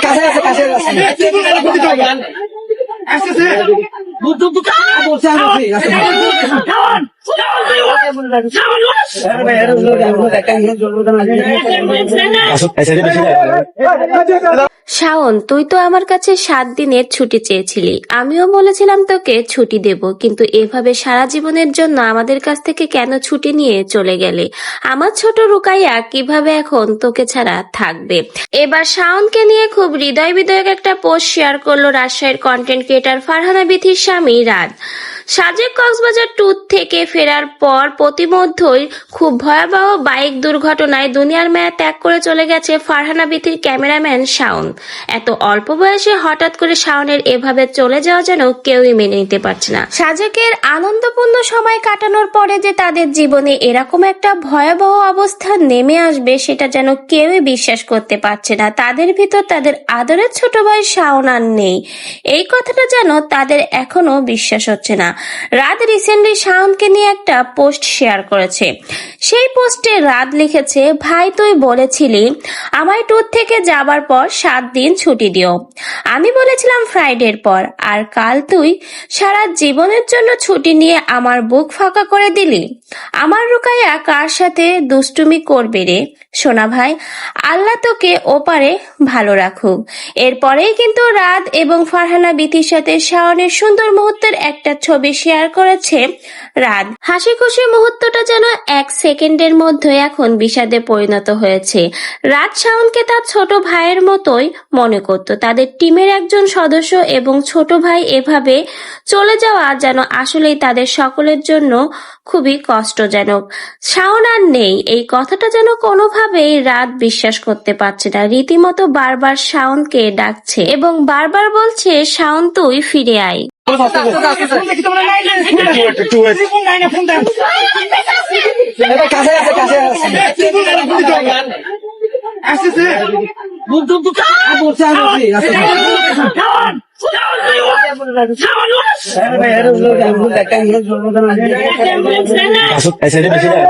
কাছে আছে কাছে আছে বলছে আমি এই side এ বেশি যায়। শাওন, তুই তো আমার কাছে সাত দিনের ছুটি চেয়েছিলি। আমিও বলেছিলাম তোকে ছুটি দেব, কিন্তু এভাবে সারা জীবনের জন্য আমাদের কাছ থেকে কেন ছুটি নিয়ে চলে গেলে? আমার ছোট রুকাইয়া কীভাবে এখন তোকে ছাড়া থাকবে? এবার শাওনকে নিয়ে খুব হৃদয় বিদয়ক একটা পোস্ট শেয়ার করল রাজশাহীর কন্টেন্ট ক্রিয়েটার ফারহানা বিথির স্বামী রাত সাজেক কক্সবাজার ট্যুর থেকে ফেরার পর প্রতিমধ্যই খুব ভয়াবহ বাইক দুর্ঘটনায় দুনিয়ার মায়া ত্যাগ করে চলে গেছে ফারহানা বিথির ক্যামেরাম্যান শাওন। এত অল্প বয়সে হঠাৎ করে শাওনের এভাবে চলে যাওয়া যেন কেউই মেনে নিতে পারছে না। সাজেকের আনন্দপূর্ণ সময় কাটানোর পরে যে তাদের জীবনে এরকম একটা ভয়াবহ অবস্থা নেমে আসবে, সেটা যেন কেউই বিশ্বাস করতে পারছে না। তাদের ভিতর তাদের আদরের ছোট ভাই শাওন আর নেই। এই কথাটা যেন তাদের এখনও বিশ্বাস হচ্ছে না। রাত রিসেন্টলি শাওনকে নিয়ে একটা পোস্ট শেয়ার করেছে। সেই পোস্টে রাত লিখেছে, ভাই, তুই বলেছিলি আমায় ট্যুর থেকে যাবার পর সাত দিন ছুটি দিও। আমি বলেছিলাম ফ্রাইডের পর, আর কাল তুই সারা জীবনের জন্য ছুটি নিয়ে আমার বুক ফাঁকা করে দিলি। আমার রুকাইয়া কার সাথে দুষ্টুমি করবে রে? সোনা ভাই, আল্লাহ তোকে ওপারে ভালো রাখুক। এরপরেই কিন্তু রাত এবং ফারহানা বিথির সাথে শাওনের সুন্দর মুহূর্তের একটা ছবি শেয়ার করেছে রাত হাসি খুশি মুহূর্তটা যেন এক সেকেন্ডের মধ্যে এখন বিষাদে পরিণত হয়েছে। রাত শাওনকে তার ছোট ভাইয়ের মতোই মনে করত। তাদের টিমের একজন সদস্য এবং ছোট ভাই এভাবে চলে যাওয়া যেন আসলেই তাদের সকলের জন্য খুবই কষ্টজনক। শাওন আর নেই। এই কথাটা যেন কোনোভাবেই রাত বিশ্বাস করতে পারছে না। রীতিমতো বারবার শাওনকে ডাকছে এবং বারবার বলছে, শাওন, তুই ফিরে আয়। কাছে আছে কাছে আছে বলছে আমি এই side এ বেশি যায়।